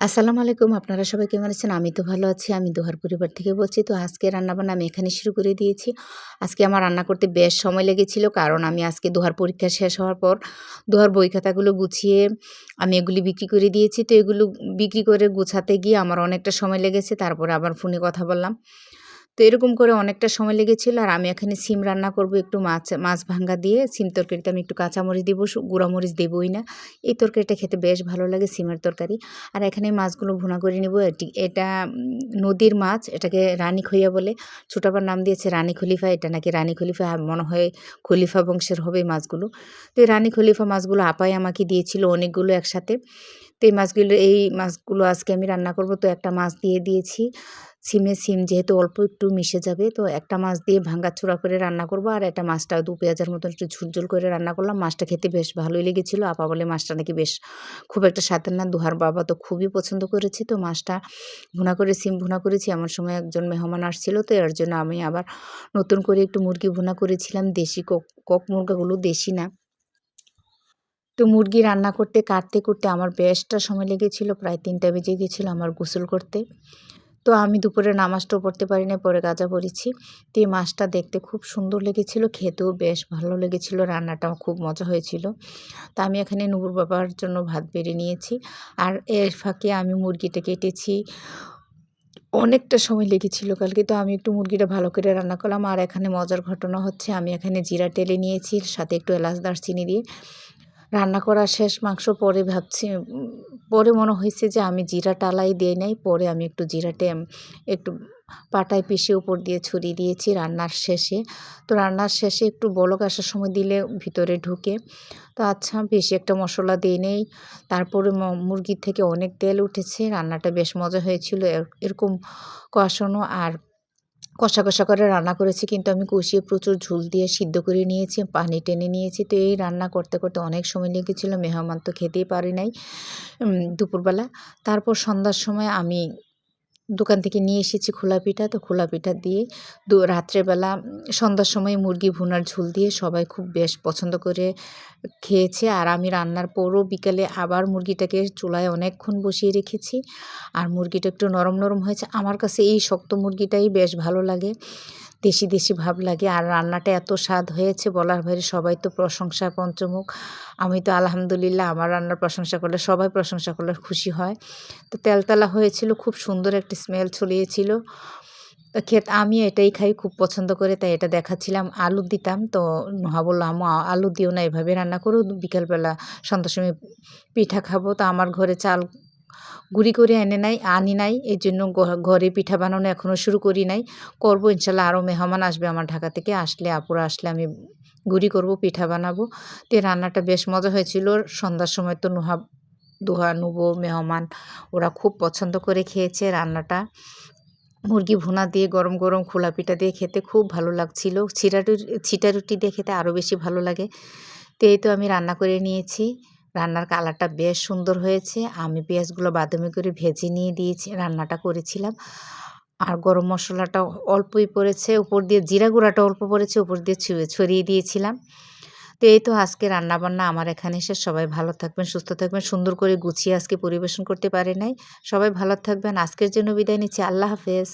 আসসালামু আলাইকুম, আপনারা সবাই কেমন আছেন? আমি তো ভালো আছি, আমি দোহার পরিবার থেকে বলছি। তো আজকে রান্নাবান্না আমি এখানে শুরু করে দিয়েছি। আজকে আমার রান্না করতে বেশ সময় লেগেছিল, কারণ আমি আজকে দোহার পরীক্ষা শেষ হওয়ার পর দোহার বই খাতাগুলো গুছিয়ে আমি এগুলি বিক্রি করে দিয়েছি। তো এগুলো বিক্রি করে গুছাতে গিয়ে আমার অনেকটা সময় লেগেছে, তারপরে আবার ফোনে কথা বললাম। তো এরকম করে অনেকটা সময় লেগেছিল আর আমি এখানে সিম রান্না করব একটু মাছ মাছ ভাঙ্গা দিয়ে। সিম তরকারিতে আমি একটু কাঁচামরিচ দেবো গুঁড়ামরিচ দেবই না। এই তরকারিটা খেতে বেশ ভালো লাগে সিমের তরকারি। আর এখানে মাছগুলো ভুনা করে নেব। এটি নদীর মাছ, এটাকে রানী খইয়া বলে। ছোটাবার নাম দিয়েছে রানী খলিফা। এটা নাকি রানী খলিফা মনে হয় খলিফা বংশের হবে মাছগুলো। তো এই রানী খলিফা মাছগুলো আপাই আমাকে দিয়েছিল অনেকগুলো একসাথে। তো এই মাছগুলো এই মাছগুলো আজকে আমি রান্না করব। তো একটা মাছ দিয়ে দিয়েছি। সিমে সিম যেহেতু অল্প একটু মিশে যাবে, তো একটা মাছ দিয়ে চূড়া করে রান্না করব আর একটা মাছটা দু পেঁয়াজের মতন একটু ঝুলঝুল করে রান্না করলাম। মাছটা খেতে বেশ ভালোই লেগেছিলো। আপা বলে মাছটা নাকি বেশ খুব একটা স্বাদের না। দুহার বাবা তো খুবই পছন্দ করেছে, তো মাছটা ভুনা করে, সিম ভুনা করেছি। এমন সময় একজন মেহমান আসছিল, তো এর জন্য আমি আবার নতুন করে একটু মুরগি ভুনা করেছিলাম। দেশি কক কক মুরগাগুলো দেশি না। তো মুরগি রান্না করতে, কাটতে, করতে আমার বেশটা সময় লেগেছিল। প্রায় তিনটা বেজে গেছিল আমার গোসল করতে। তো আমি দুপুরে নামাজটাও পড়তে পারি না পরে গাজা পড়েছি। তো এই মাছটা দেখতে খুব সুন্দর লেগেছিল, খেতেও বেশ ভালো লেগেছিল, রান্নাটাও খুব মজা হয়েছিল। তো আমি এখানে নুপুর বাবার জন্য ভাত বেড়ে নিয়েছি। আর এর ফাঁকে আমি মুরগিটা কেটেছি। অনেকটা সময় লেগেছিল কালকে, তো আমি একটু মুরগিটা ভালো করে রান্না করলাম। আর এখানে মজার ঘটনা হচ্ছে, আমি এখানে জিরা টেলে নিয়েছি, সাথে একটু এলাচ দারচিনি দিয়ে। রান্না করা শেষ মাংস পরে ভাবছি পরে মনে হয়েছে যে আমি জিরা টালাই দিয়ে নাই, পরে আমি একটু জিরাটে একটু পাটায় পিষে উপর দিয়ে ছড়িয়ে দিয়েছি রান্নার শেষে। তো রান্নার শেষে একটু বলক আসার সময় দিলে ভিতরে ঢুকে। তো আচ্ছা বেশি একটা মশলা দিয়ে নেই। তারপরে মুরগির থেকে অনেক তেল উঠেছে, রান্নাটা বেশ মজা হয়েছিল। এরকম কষানো আর কষা কষা করে রান্না করেছি, কিন্তু আমি কষিয়ে প্রচুর ঝুল দিয়ে সিদ্ধ করে নিয়েছি, পানি টেনে নিয়েছি। তো এই রান্না করতে করতে অনেক সময় লেগেছিলো, মেহমান তো খেতেই পারি নাই। দুপুরবেলা। তারপর সন্ধ্যার সময় আমি দোকান থেকে নিয়ে এসেছি খোলা পিঠা। তো খোলা পিঠা দিয়ে দু রাত্রেবেলা সন্ধ্যার সময় মুরগি ভুনার ঝোল দিয়ে সবাই খুব বেশ পছন্দ করে খেয়েছে। আর আমি রান্নার পরও বিকালে আবার মুরগিটাকে চুলায় অনেকক্ষণ বসিয়ে রেখেছি। আর মুরগিটা একটু নরম নরম হয়েছে। আমার কাছে এই শক্ত মুরগিটাই বেশ ভালো লাগে। দেশি দেশি ভাব লাগে। আর রান্নাটা এত স্বাদ হয়েছে বলার বাইরে সবাই তো প্রশংসা পঞ্চমুখ। আমি তো আলহামদুলিল্লাহ আমার রান্নার প্রশংসা করলে সবাই প্রশংসা করলে খুশি হয়। তো তেলতলা হয়েছিল, খুব সুন্দর একটি স্মেল ছড়িয়েছিল। খেত আমি এটাই খাই, খুব পছন্দ করে, তাই এটা দেখাচ্ছিলাম। আলু দিতাম, তো নহা বলল আমু আলু দিও না, এভাবে রান্না করো। বিকালবেলা সন্ধ্যার সময় পিঠা খাব। তো আমার ঘরে চাল গুঁড়ি করে এনে নাই, আনি নাই এই জন্য ঘরে পিঠা বানানো এখনও শুরু করি নাই। করব ইনশাল্লাহ, আরও মেহমান আসবে আমার ঢাকা থেকে। আসলে আপুরা আসলে আমি গুঁড়ি করব, পিঠা বানাবো। তো রান্নাটা বেশ মজা হয়েছিল। সন্ধ্যার সময় তো নুহা, দুহা, নুবো, মেহমান, ওরা খুব পছন্দ করে খেয়েছে রান্নাটা। মুরগি ভুনা দিয়ে, গরম গরম খোলা পিঠা দিয়ে খেতে খুব ভালো লাগছিল। ছিটা ছিটা রুটি দিয়ে খেতে আরও বেশি ভালো লাগে। তো এই তো আমি রান্না করে নিয়েছি। রান্নার কালারটা বেশ সুন্দর হয়েছে। আমি পেঁয়াজগুলো বাদামি করে ভেজে নিয়ে দিয়েছি, রান্নাটা করেছিলাম। আর গরম মশলাটা অল্পই পড়েছে, উপর দিয়ে জিরা গুঁড়াটা অল্প পড়েছে, উপর দিয়ে ছড়িয়ে দিয়েছিলাম। তো এই তো আজকে রান্নাবান্না আমার এখানে এসে সবাই ভালো থাকবেন, সুস্থ থাকবেন, সুন্দর করে গুছিয়ে আজকে পরিবেশন করতে পারে নাই। সবাই ভালো থাকবেন, আজকের জন্য বিদায় নিচ্ছি। আল্লাহ হাফেজ।